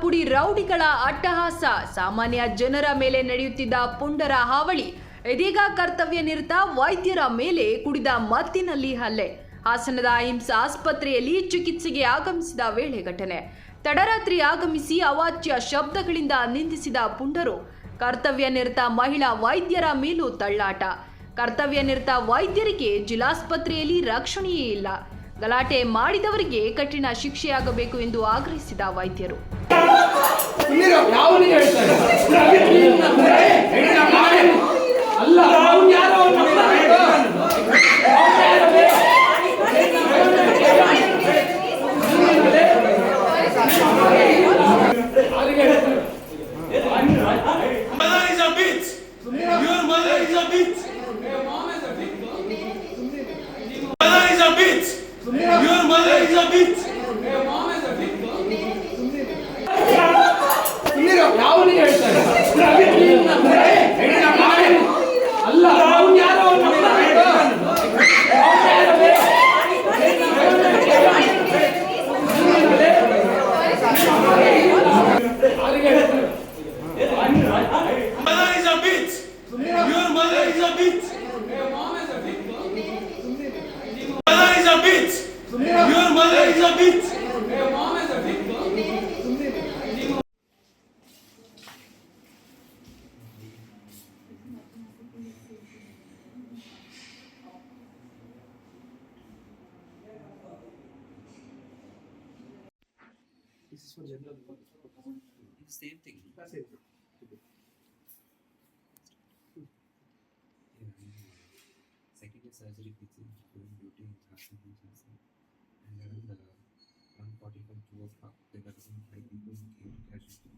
ಪುಡಿ ರೌಡಿಗಳ ಅಟ್ಟಹಾಸ. ಸಾಮಾನ್ಯ ಜನರ ಮೇಲೆ ನಡೆಯುತ್ತಿದ್ದ ಪುಂಡರ ಹಾವಳಿ. ಇದೀಗ ಕರ್ತವ್ಯ ನಿರತ ವೈದ್ಯರ ಮೇಲೆ ಕುಡಿದ ಮತ್ತಿನಲ್ಲಿ ಹಲ್ಲೆ. ಹಾಸನದ ಅಹಿಂಸ ಆಸ್ಪತ್ರೆಯಲ್ಲಿ ಚಿಕಿತ್ಸೆಗೆ ಆಗಮಿಸಿದ ವೇಳೆ ಘಟನೆ. ತಡರಾತ್ರಿ ಆಗಮಿಸಿ ಅವಾಚ್ಯ ಶಬ್ದಗಳಿಂದ ನಿಂದಿಸಿದ ಪುಂಡರು. ಕರ್ತವ್ಯ ನಿರತ ಮಹಿಳಾ ವೈದ್ಯರ ಮೇಲೂ ತಳ್ಳಾಟ. ಕರ್ತವ್ಯ ನಿರತ ವೈದ್ಯರಿಗೆ ಜಿಲ್ಲಾಸ್ಪತ್ರೆಯಲ್ಲಿ ರಕ್ಷಣೆಯೇ ಇಲ್ಲ. ಗಲಾಟೆ ಮಾಡಿದವರಿಗೆ ಕಠಿಣ ಶಿಕ್ಷೆಯಾಗಬೇಕು ಎಂದು ಆಗ್ರಹಿಸಿದ ವೈದ್ಯರು. ಅಲ್ಲ bit. Your mother is a bit. Your mother is a bit. Your mother is a mom is a Same thing. Surgery which is doing duty in Jharkhand and. And around the 145 two o'clock, there were some five people came casualty.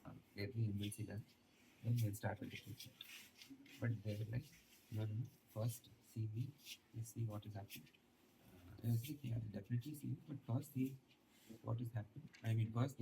Uh, Every emergency done. Then we'll start the treatment. But they were like, no, no, first see me, let's see what is happening. Uh, I was like, yeah, definitely see, but first see what is happening. I mean, first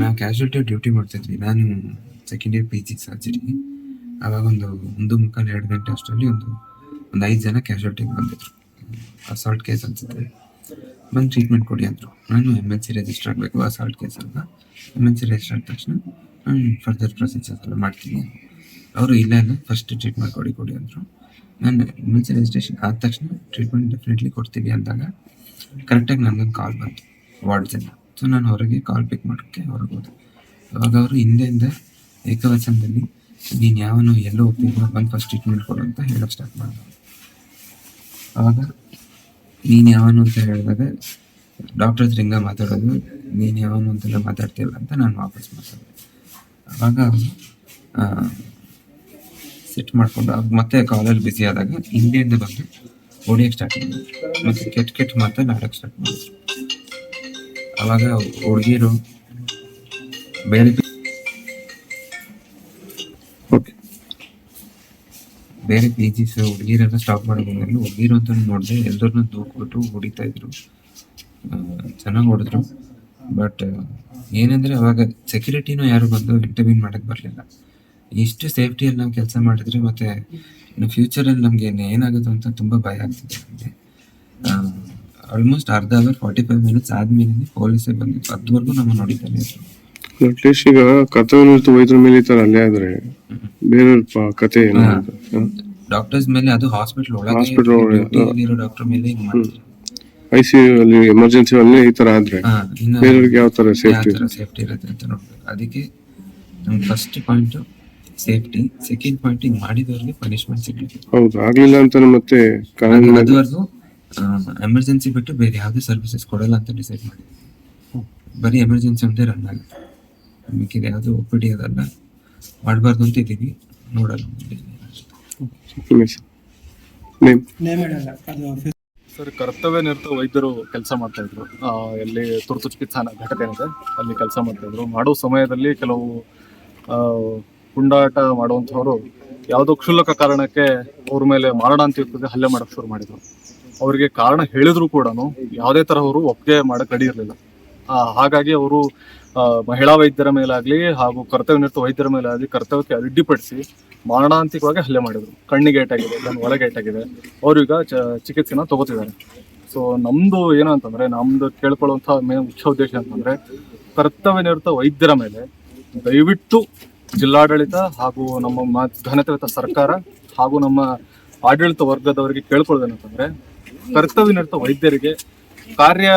ನಾವು casualty duty ಮಾಡ್ತಿದ್ವಿ. ನಾನು second year P G surgery ಆವಾಗ ಒಂದು ಒಂದು ಮುಕ್ಕಾಲು ಎರಡು ಗಂಟೆ ಅಷ್ಟರಲ್ಲಿ ಒಂದು ಒಂದು ಐದು ಜನ ಕ್ಯಾಶುಯಾಲಿಟಿಗೆ ಬಂದಿದ್ರು. ಅಸಾಲ್ಟ್ ಕೇಸ್ ಅನ್ಸುತ್ತೆ. ಬಂದು ಟ್ರೀಟ್ಮೆಂಟ್ ಕೊಡಿ ಅಂದರು. ನಾನು ಎಂ ಎನ್ ಸಿ ರಿಜಿಸ್ಟರ್ ಆಗಬೇಕು ಅಸಾಲ್ಟ್ ಕೇಸ್ ಅಂತ. ಎಂ ಎನ್ ಸಿ ರಿಜಿಸ್ಟರ್ ಆದ ತಕ್ಷಣ ನಾನು ಫರ್ದರ್ ಪ್ರೊಸೀಜರ್ಸ್ ಎಲ್ಲ ಮಾಡ್ತೀನಿ. ಅವರು ಇಲ್ಲ ಇಲ್ಲ ಫಸ್ಟ್ ಟ್ರೀಟ್ಮೆಂಟ್ ಕೊಡಿ ಕೊಡಿ ಅಂದರು. ನಾನು ಎಂ ಎನ್ ಸಿ ರಿಜಿಸ್ಟ್ರೇಷನ್ ಆದ ತಕ್ಷಣ ಟ್ರೀಟ್ಮೆಂಟ್ ಡೆಫಿನೆಟ್ಲಿ ಕೊಡ್ತೀವಿ ಅಂದಾಗ ಕರೆಕ್ಟಾಗಿ ನನಗೊಂದು ಕಾಲ್ ಬಂತು ವಾರ್ಡ್ಸಿಂದ ಸೊ ನಾನು ಹೊರಗೆ ಕಾಲ್ ಪಿಕ್ ಮಾಡೋಕ್ಕೆ ಹೊರಗೋದು ಅವಾಗ ಅವರು ಹಿಂದೆಯಿಂದ ಏಕವಚನದಲ್ಲಿ, ನೀನು ಯಾವನು ಎಲ್ಲೋ ಹೋಗ್ತಿದ್ಯೋ ಬಂದು ಫಸ್ಟ್ ಟ್ರೀಟ್ಮೆಂಟ್ ಕೊಡು ಅಂತ ಹೇಳೋಕ್ಕೆ ಸ್ಟಾರ್ಟ್ ಮಾಡಿದ್ರು ಅವಾಗ ನೀನು ಯಾವನು ಅಂತ ಹೇಳಿದಾಗ ಡಾಕ್ಟರ್ ಹತ್ರ ಮಾತಾಡೋದು, ನೀನು ಯಾವನು ಅಂತೆಲ್ಲ ಮಾತಾಡ್ತಿಲ್ಲ ಅಂತ ನಾನು ವಾಪಸ್ ಮಾತಾಡಿದೆ ಅವನು ಸೆಟ್ ಮಾಡಿಕೊಂಡು ಅವಾಗ ಮತ್ತೆ ಕಾಲಲ್ಲಿ ಬ್ಯುಸಿ ಆದಾಗ ಹಿಂದೆಯಿಂದ ಬಂದು ಹೊಡಿಯೋಕ್ಕೆ ಸ್ಟಾರ್ಟ್ ಮಾಡಿದ್ರು ಮತ್ತೆ ಕೆಟ್ಟ ಕೆಟ್ಟ ಮಾತಲ್ಲಿ ಆಡೋಕ್ಕೆ ಸ್ಟಾರ್ಟ್ ಮಾಡಿದ್ರು ಅವಾಗ ಹುಡುಗಿರು, ಬೇರೆ ಬೇರೆ ಪಿ ಜಿಸ್ ಹುಡುಗಿರೆಲ್ಲ ಸ್ಟಾಪ್ ಮಾಡೋದ್ರಲ್ಲಿ ಹುಡುಗಿರು ಅಂತ ನೋಡಿದೆ ಎಲ್ಲರನ್ನೂ ದೂಕ್ಬಿಟ್ಟು ಹೊಡಿತಾ ಇದ್ರು. ಚೆನ್ನಾಗಿ ಹೊಡೆದ್ರು. ಬಟ್ ಏನಂದ್ರೆ ಅವಾಗ ಸೆಕ್ಯೂರಿಟಿನೂ ಯಾರು ಬಂದು ಇಂಟರ್ವ್ಯೂನ್ ಮಾಡಕ್ ಬರಲಿಲ್ಲ. ಇಷ್ಟು ಸೇಫ್ಟಿಯಲ್ಲಿ ನಾವು ಕೆಲಸ ಮಾಡಿದ್ರೆ ಮತ್ತೆ ಇನ್ನು ಫ್ಯೂಚರಲ್ಲಿ ನಮಗೆ ಏನಾಗುತ್ತೆ ಅಂತ ತುಂಬ ಭಯ ಆಗ್ತಿದೆ ನಮಗೆ. ಆಲ್ಮೋಸ್ಟ್ ಅರ್ಧ ಅವರ್ ಫಾರ್ಟಿ ಫೈವ್ ಮಿನಿಟ್ಸ್ ಆದ್ಮೇಲೆ ಪೊಲೀಸೇ ಬಂದಿತ್ತು ಅದುವರೆಗೂ ನಮ್ಮ ನೋಡಿದ್ದಾನೆ ಇದ್ರು ಅಟ್ಲೀಸ್ಟ್ ಈಗ ಕಥೆ ವೈದ್ಯರ ಮೇಲೆ ಈ ತರ ಅಲ್ಲೇ ಆದ್ರೆ ಬೇರೆ ಪ- ಕತೆ ಏನು ಡಾಕ್ಟರ್ಸ್ ಮೇಲೆ ಅದು ಹಾಸ್ಪಿಟಲ್ ಒಳಗೆ ಡಾಕ್ಟರ್ ಮೇಲೆ ಐ ಸಿ ಅಲ್ಲಿ ಎಮರ್ಜೆನ್ಸಿ ಅಲ್ಲಿ ಈ ತರ ಆದ್ರೆ ಬೇರೆಯವ್ರಿಗೆ ಯಾವ ತರ ಸೇಫ್ಟಿ ಸೇಫ್ಟಿ ಇರುತ್ತೆ? ಅಂತ ನೋಡ್ಬೇಕು. ಅದಕ್ಕೆ ನಮ್ಗೆ first point safety second point ಹಿಂಗ್ ಮಾಡಿದವ್ರಿಗೆ ಪನಿಷ್ಮೆಂಟ್ ಸಿಗ್ಲಿಕ್ಕೆ. ಹೌದು ಆಗ್ಲಿಲ್ಲ ಅಂತ ಮತ್ತೆ ಅದುವರೆಗೂ ಎಮರ್ಜೆನ್ಸಿ ಬಿಟ್ಟು ಬೇರೆ ಯಾವುದೇ ಸರ್ವಿಸಸ್ ಕೊಡಲ್ಲ ಅಂತ ಡಿಸೈಡ್ ಮಾಡಿ ಬರೀ ಎಮರ್ಜೆನ್ಸಿ ಅಂತ ರನ್ ಆಗುತ್ತೆ. ಮಿಕ್ಕಿದ ಯಾವುದು ಒ ಡಿ ಅದಲ್ಲ ಮಾಡಬಾರ್ದು ಅಂತ ಇದ್ದೀವಿ. ನೇಮ್ ಸರ್, ಕರ್ತವ್ಯ ನಿರತ ವೈದ್ಯರು ಕೆಲಸ ಮಾಡ್ತಾ ಇದ್ರು. ಎಲ್ಲಿ ತುರ್ತು ಚಿಕಿತ್ಸಾ ಘಟಕ ಏನಿದೆ ಅಲ್ಲಿ ಕೆಲಸ ಮಾಡ್ತಾ ಇದ್ರು. ಮಾಡೋ ಸಮಯದಲ್ಲಿ ಕೆಲವು ಪುಂಡಾಟ ಮಾಡುವಂಥವ್ರು ಯಾವುದೋ ಕ್ಷುಲ್ಲಕ ಕಾರಣಕ್ಕೆ ಅವ್ರ ಮೇಲೆ ಮಾಡೋಣ ಅಂತ ಇರ್ತದೆ, ಹಲ್ಲೆ ಮಾಡಕ್ ಶುರು ಮಾಡಿದ್ರು. ಅವರಿಗೆ ಕಾರಣ ಹೇಳಿದ್ರು ಕೂಡ ಯಾವುದೇ ತರ ಅವರು ಒಪ್ಪಿಗೆ ಮಾಡಕ್ ರೆಡಿ ಇರಲಿಲ್ಲ. ಹಾಗಾಗಿ ಅವರು ಮಹಿಳಾ ವೈದ್ಯರ ಮೇಲಾಗ್ಲಿ ಹಾಗೂ ಕರ್ತವ್ಯ ನಿರತ ವೈದ್ಯರ ಮೇಲಾಗಲಿ ಕರ್ತವ್ಯಕ್ಕೆ ಅಡ್ಡಿಪಡಿಸಿ ಮಾರಣಾಂತಿಕವಾಗಿ ಹಲ್ಲೆ ಮಾಡಿದ್ರು. ಕಣ್ಣಿಗೆ ಏಟಾಗಿದೆ ನನ್ನ ಒಳಗೆ ಏಟಾಗಿದೆ ಅವ್ರೀಗ ಚ, ಚಿಕಿತ್ಸೆನ ತಗೋತಿದ್ದಾರೆ. ಸೊ ನಮ್ದು ಏನು ಅಂತಂದ್ರೆ, ನಮ್ದು ಕೇಳ್ಕೊಳ್ಳುವಂಥ ಮೇನ್ ಮುಖ್ಯ ಉದ್ದೇಶ ಅಂತಂದ್ರೆ, ಕರ್ತವ್ಯ ನಿರತ ವೈದ್ಯರ ಮೇಲೆ ದಯವಿಟ್ಟು ಜಿಲ್ಲಾಡಳಿತ ಹಾಗೂ ನಮ್ಮ ಘನತೆಯುತ ಸರ್ಕಾರ ಹಾಗೂ ನಮ್ಮ ಆಡಳಿತ ವರ್ಗದವರಿಗೆ ಕೇಳ್ಕೊಳ್ಳೋದೇನಂತಂದ್ರೆ, ಕರ್ತವ್ಯ ನಿರತ ವೈದ್ಯರಿಗೆ ಕಾರ್ಯ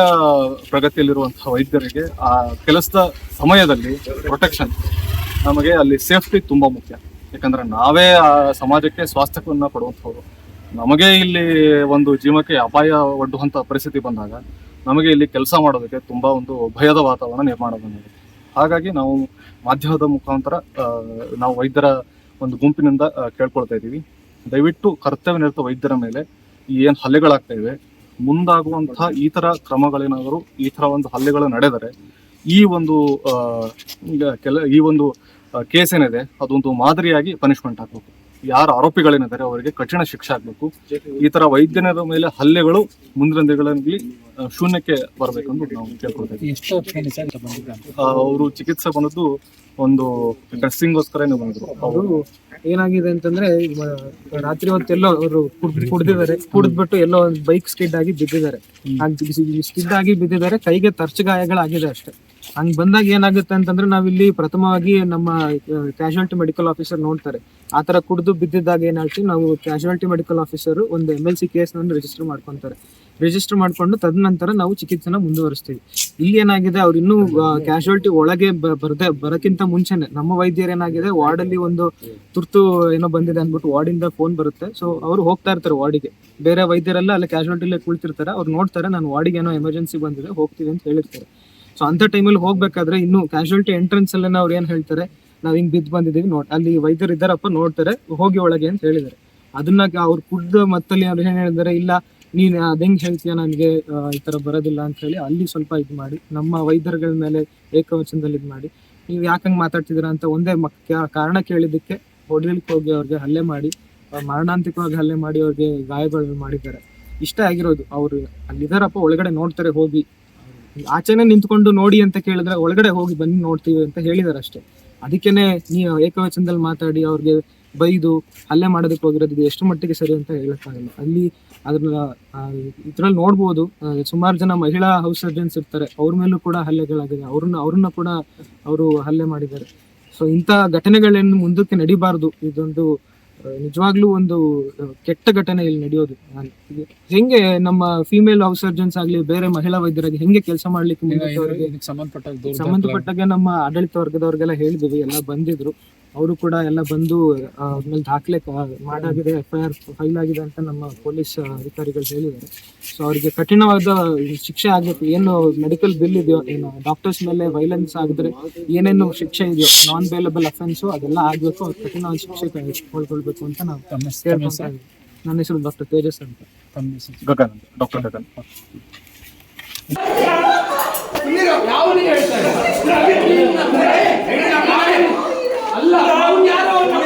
ಪ್ರಗತಿಯಲ್ಲಿರುವಂತಹ ವೈದ್ಯರಿಗೆ ಆ ಕೆಲಸದ ಸಮಯದಲ್ಲಿ ಪ್ರೊಟೆಕ್ಷನ್ ನಮಗೆ ಅಲ್ಲಿ ಸೇಫ್ಟಿ ತುಂಬಾ ಮುಖ್ಯ. ಯಾಕಂದ್ರೆ ನಾವೇ ಆ ಸಮಾಜಕ್ಕೆ ಸ್ವಾಸ್ಥ್ಯವನ್ನ ಕೊಡುವಂಥವ್ರು ನಮಗೆ ಇಲ್ಲಿ ಒಂದು ಜೀವಕ್ಕೆ ಅಪಾಯ ಒಡ್ಡುವಂಥ ಪರಿಸ್ಥಿತಿ ಬಂದಾಗ ನಮಗೆ ಇಲ್ಲಿ ಕೆಲಸ ಮಾಡೋದಕ್ಕೆ ತುಂಬಾ ಒಂದು ಭಯದ ವಾತಾವರಣ ನಿರ್ಮಾಣ ಬಂದಿದೆ. ಹಾಗಾಗಿ ನಾವು ಮಾಧ್ಯಮದ ಮುಖಾಂತರ ನಾವು ವೈದ್ಯರ ಒಂದು ಗುಂಪಿನಿಂದ ಕೇಳ್ಕೊಳ್ತಾ ಇದ್ದೀವಿ. ದಯವಿಟ್ಟು ಕರ್ತವ್ಯ ನಿರತ ವೈದ್ಯರ ಮೇಲೆ ಏನು ಹಲ್ಲೆಗಳಾಗ್ತಾ ಇವೆ ಮುಂದಾಗುವಂತಹ ಈ ತರ ಕ್ರಮಗಳೇನಾದರೂ ಈ ತರ ಒಂದು ಹಲ್ಲೆಗಳು ನಡೆದರೆ, ಈ ಒಂದು ಈಗ ಕೆಲ, ಈ ಒಂದು ಕೇಸ್ ಏನಿದೆ, ಅದೊಂದು ಮಾದರಿಯಾಗಿ ಪನಿಷ್ಮೆಂಟ್ ಆಗಬೇಕು. ಯಾರು ಆರೋಪಿಗಳೇನಿದ್ದಾರೆ ಅವರಿಗೆ ಕಠಿಣ ಶಿಕ್ಷೆ ಆಗಬೇಕು. ಈ ತರ ವೈದ್ಯನರ ಮೇಲೆ ಹಲ್ಲೆಗಳು ಮುಂದಿನ ದಿನಗಳಲ್ಲಿ ಶೂನ್ಯಕ್ಕೆ ಶೂನ್ಯಕ್ಕೆ ಬರಬೇಕೆಂದು ನಾವು ಕೇಳ್ಕೊಳ್ತೇವೆ ಅವರು ಚಿಕಿತ್ಸೆ ಬಂದದ್ದು ಒಂದು ಡ್ರೆಸ್ಸಿಂಗ್ಗೋಸ್ಕರನೇ ಬಂದ್ರು ಅವರು ಏನಾಗಿದೆ ಅಂತಂದ್ರೆ ರಾತ್ರಿ ಹೊತ್ತೆಲ್ಲೋ ಅವರು ಕುಡ್ದಿದ್ದಾರೆ. ಕುಡಿದ್ಬಿಟ್ಟು ಎಲ್ಲೋ ಒಂದು ಬೈಕ್ ಸ್ಕಿಡ್ ಆಗಿ ಬಿದ್ದಿದ್ದಾರೆ. ಸ್ಕಿಡ್ ಆಗಿ ಬಿದ್ದಿದ್ದಾರೆ. ಕೈಗೆ ತರ್ಚು ಗಾಯಗಳಾಗಿದೆ ಅಷ್ಟೇ. ಹಂಗ್ ಬಂದಾಗ ಏನಾಗುತ್ತೆ ಅಂತಂದ್ರೆ ನಾವಿಲ್ಲಿ ಪ್ರಥಮವಾಗಿ ನಮ್ಮ ಕ್ಯಾಶುಯಾಲಿಟಿ ಮೆಡಿಕಲ್ ಆಫೀಸರ್ ನೋಡ್ತಾರೆ. ಆ ತರ ಕುಡಿದು ಬಿದ್ದಿದ್ದಾಗ ಏನಾಗ್ತಿ ನಾವು ಕ್ಯಾಶುಯಾಲಿಟಿ ಮೆಡಿಕಲ್ ಆಫೀಸರ್ ಒಂದು M L C case register ಮಾಡ್ಕೊಂತಾರೆ. ರಿಜಿಸ್ಟರ್ ಮಾಡ್ಕೊಂಡು ತದನಂತರ ನಾವು ಚಿಕಿತ್ಸೆನ ಮುಂದುವರಿಸ್ತೀವಿ. ಇಲ್ಲಿ ಏನಾಗಿದೆ, ಅವ್ರು ಇನ್ನೂ ಕ್ಯಾಶುಯಾಲಿಟಿ ಒಳಗೆ ಬರ್ದೆ, ಬರಕ್ಕಿಂತ ಮುಂಚೆನೆ ನಮ್ಮ ವೈದ್ಯರು ಏನಾಗಿದೆ ವಾರ್ಡ್ ಅಲ್ಲಿ ಒಂದು ತುರ್ತು ಏನೋ ಬಂದಿದೆ ಅಂದ್ಬಿಟ್ಟು ಇಂದ ಫೋನ್ ಬರುತ್ತೆ. ಸೊ ಅವ್ರು ಹೋಗ್ತಾ ಇರ್ತಾರೆ ವಾರ್ಡಿಗೆ. ಬೇರೆ ವೈದ್ಯರೆಲ್ಲ ಅಲ್ಲಿ ಕ್ಯಾಶುಯಾಲಿಟಿಲೇ ಕುಳಿತಿರ್ತಾರೆ. ಅವ್ರು ನೋಡ್ತಾರೆ, ನಾನು ವಾರ್ಡಿಗೆ ಏನೋ ಎಮರ್ಜೆನ್ಸಿ ಬಂದಿದೆ, ಹೋಗ್ತೀವಿ ಅಂತ ಹೇಳಿರ್ತಾರೆ. ಸೊ ಅಂತ ಟೈಮಲ್ಲಿ ಹೋಗ್ಬೇಕಾದ್ರೆ ಇನ್ನು ಕ್ಯಾಶುಯಾಲಿಟಿ ಎಂಟ್ರೆನ್ಸ್ ಅಲ್ಲಿ ಅವ್ರು ಏನ್ ಹೇಳ್ತಾರೆ? ನಾವ್ ಹಿಂಗ್ ಬಿದ್ದು ಬಂದಿದೀವಿ, ನೋಡ್. ಅಲ್ಲಿ ವೈದ್ಯರು ಇದ್ದಾರಪ್ಪ, ನೋಡ್ತಾರೆ, ಹೋಗಿ ಒಳಗೆ ಅಂತ ಹೇಳಿದ್ದಾರೆ. ಅದನ್ನ ಅವ್ರು ಕುಡ್ದ ಮತ್ತಲ್ಲಿ ಅವ್ರು ಏನ್ ಹೇಳಿದ್ದಾರೆ? ಇಲ್ಲ, ನೀನ್ ಹೆಂಗೆ ಹೇಳ್ತೀಯ ನನಗೆ? ಈ ತರ ಬರೋದಿಲ್ಲ ಅಂತ ಹೇಳಿ ಅಲ್ಲಿ ಸ್ವಲ್ಪ ಇದು ಮಾಡಿ, ನಮ್ಮ ವೈದ್ಯರುಗಳ ಮೇಲೆ ಏಕವಚನದಲ್ಲಿ ಇದು ಮಾಡಿ. ನೀವು ಯಾಕಂಗ್ ಮಾತಾಡ್ತಿದ್ದೀರಾ ಅಂತ ಒಂದೇ ಮಕ್- ಕಾರಣ ಕೇಳಿದ್ದಕ್ಕೆ ಹೊಡಿಲಿಕ್ಕೆ ಹೋಗಿ ಅವ್ರಿಗೆ ಹಲ್ಲೆ ಮಾಡಿ ಮರಣಾಂತಿಕವಾಗಿ ಹಲ್ಲೆ ಮಾಡಿ ಅವ್ರಿಗೆ ಗಾಯಗಳು ಮಾಡಿದ್ದಾರೆ. ಇಷ್ಟ ಆಗಿರೋದು ಅವರು. ಅಲ್ಲಿದಾರಪ್ಪ ಒಳಗಡೆ ನೋಡ್ತಾರೆ ಹೋಗಿ. ಆಚೆನೆ ನಿಂತ್ಕೊಂಡು ನೋಡಿ ಅಂತ ಕೇಳಿದ್ರೆ ಒಳಗಡೆ ಹೋಗಿ ಬನ್ನಿ ನೋಡ್ತೀವಿ ಅಂತ ಹೇಳಿದಾರೆ ಅಷ್ಟೇ ಅದಕ್ಕೇನೆ ನೀವು ಏಕವಚನದಲ್ಲಿ ಮಾತಾಡಿ ಅವ್ರಿಗೆ ಬೈದು ಹಲ್ಲೆ ಮಾಡೋದಕ್ಕೆ ಹೋಗಿರೋದು ಇದು ಎಷ್ಟು ಮಟ್ಟಿಗೆ ಸರಿ ಅಂತ ಹೇಳಕ್ಕಾಗಲ್ಲ. ಅಲ್ಲಿ ಅದ್ರ ಇದ್ರಲ್ಲಿ ನೋಡ್ಬೋದು ಸುಮಾರು ಜನ ಮಹಿಳಾ ಹೌಸ್ ಸರ್ಜನ್ಸ್ ಇರ್ತಾರೆ. ಅವ್ರ ಮೇಲೂ ಕೂಡ ಹಲ್ಲೆಗಳಾಗಿದೆ. ಅವ್ರನ್ನ ಅವ್ರನ್ನ ಕೂಡ ಅವರು ಹಲ್ಲೆ ಮಾಡಿದ್ದಾರೆ. ಸೊ ಇಂಥ ಘಟನೆಗಳೇನು ಮುಂದಕ್ಕೆ ನಡಿಬಾರ್ದು. ಇದೊಂದು ನಿಜವಾಗ್ಲೂ ಒಂದು ಕೆಟ್ಟ ಘಟನೆ ಇಲ್ಲಿ ನಡೆಯೋದು ಹೆಂಗೆ ನಮ್ಮ ಫಿಮೇಲ್ ಹೌಸ್ ಸರ್ಜನ್ಸ್ ಆಗ್ಲಿ ಬೇರೆ ಮಹಿಳಾ ವೈದ್ಯರಾಗಿ ಹೆಂಗೆ ಕೆಲಸ ಮಾಡ್ಲಿಕ್ಕೆ ಸಂಬಂಧಪಟ್ಟಾಗೆ ನಮ್ಮ ಆಡಳಿತ ವರ್ಗದವ್ರಿಗೆಲ್ಲ ಹೇಳಿದ್ವಿ ಎಲ್ಲ ಬಂದಿದ್ರು. ಅವರು ಕೂಡ ಎಲ್ಲ ಬಂದು ಆಮೇಲೆ ಅದ್ಮೇಲೆ ದಾಖಲೆ ಮಾಡಾಗಿದೆ ಎಫ್ ಐ ಆರ್ ಫೈಲ್ ಆಗಿದೆ ಅಂತ ನಮ್ಮ ಪೊಲೀಸ್ ಅಧಿಕಾರಿಗಳು ಹೇಳಿದ್ದಾರೆ. ಸೊ ಅವರಿಗೆ ಕಠಿಣವಾದ ಶಿಕ್ಷೆ ಆಗಬೇಕು ಏನು ಮೆಡಿಕಲ್ ಬಿಲ್ ಇದೆಯೋ ಏನು ಡಾಕ್ಟರ್ಸ್ ಮೇಲೆ ವೈಲೆನ್ಸ್ ಆಗಿದ್ರೆ ಏನೇನು ಶಿಕ್ಷೆ ಇದೆಯೋ ನಾನ್ ಬೇಲಬಲ್ ಅಫೆನ್ಸು ಅದೆಲ್ಲ ಆಗಬೇಕು. ಅವ್ರು ಕಠಿಣವಾದ ಶಿಕ್ಷೆ ಕೊಳ್ಕೊಳ್ಬೇಕು ಅಂತ ನಾವು. ನನ್ನ ಹೆಸರು ಡಾಕ್ಟರ್ ತೇಜಸ್ ಅಂತ. ಗಗನ್ ಡಾಕ್ಟರ್ ಗಗನ್. ಹೇಳ್ತಾರೆ ಅಲ್ಲ ಯಾರೋ